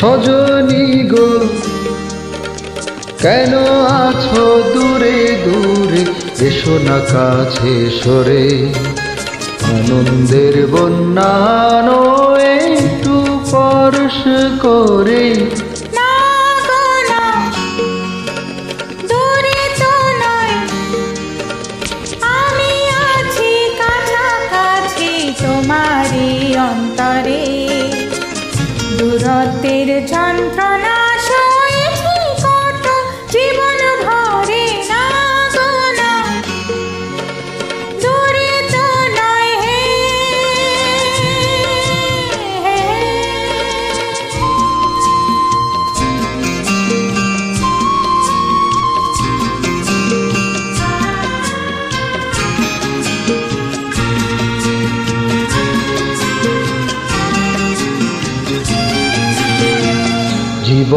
সজনী গো, কেন আছো দূরে দূরে? এসো না কাছে সরে। আনন্দের বন্যানো একটু পরশ করে। অন্তরে। দূরত্বের যন্ত্রণা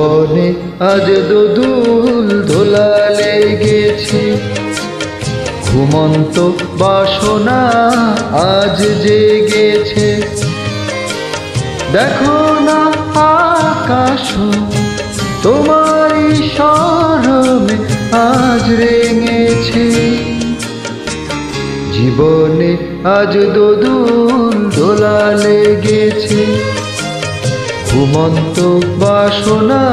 জীবনে আজ দোদুল ধোলা লেগেছে। ঘুমন্ত বাসনা আজ জেগেছে। দেখো না আকাশ তোমারই স্মরণে আজ রেঙেছে। জীবনে আজ দোদুল দোলা লেগেছে। ঘুমন্ত বাসনা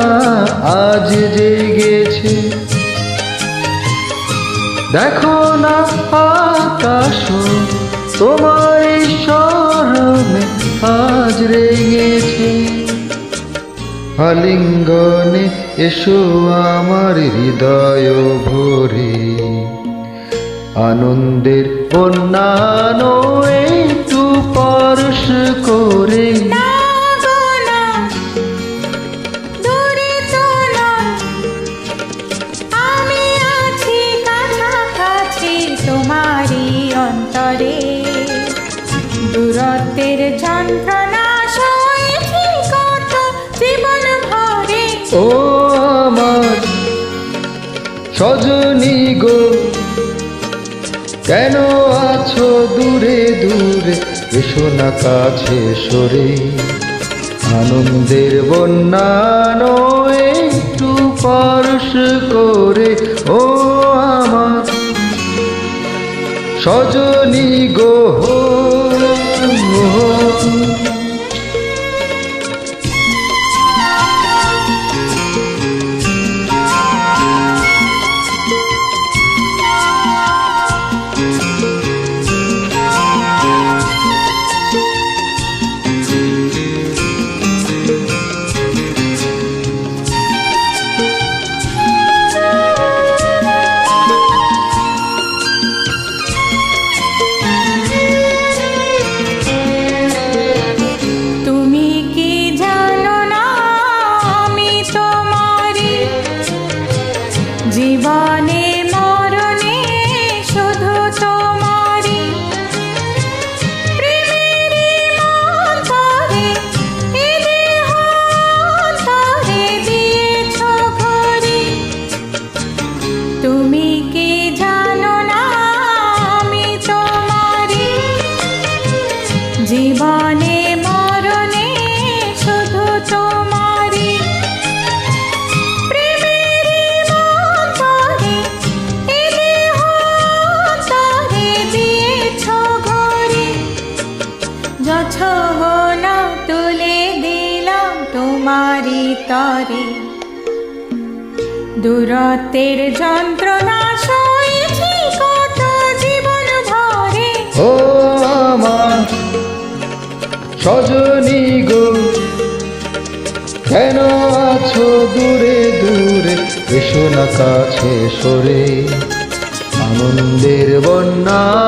আজ জেগেছে। দেখো না আকাশ তোমার স্মরণে আজ রেগেছে আলিঙ্গনে এসো আমার হৃদয় ভরে। আনন্দের বন্যানো দূরত্বের যন্ত্রণা কত জীবন ভরে। ও আমার সজনী গো, কেন আছো দূরে দূরে? এসো না কাছে সরে। আনন্দের বন্যানো একটু পরশ করে। ও আমার সজনী গো তুমি তরে। দূরত্বের যন্ত্রণা সয়েছি কত জীবন ভরে। ও আমার সজনী গো, কেন আছো দূরে দূরে? এসো না কাছে সরে। আনন্দের বন্যানো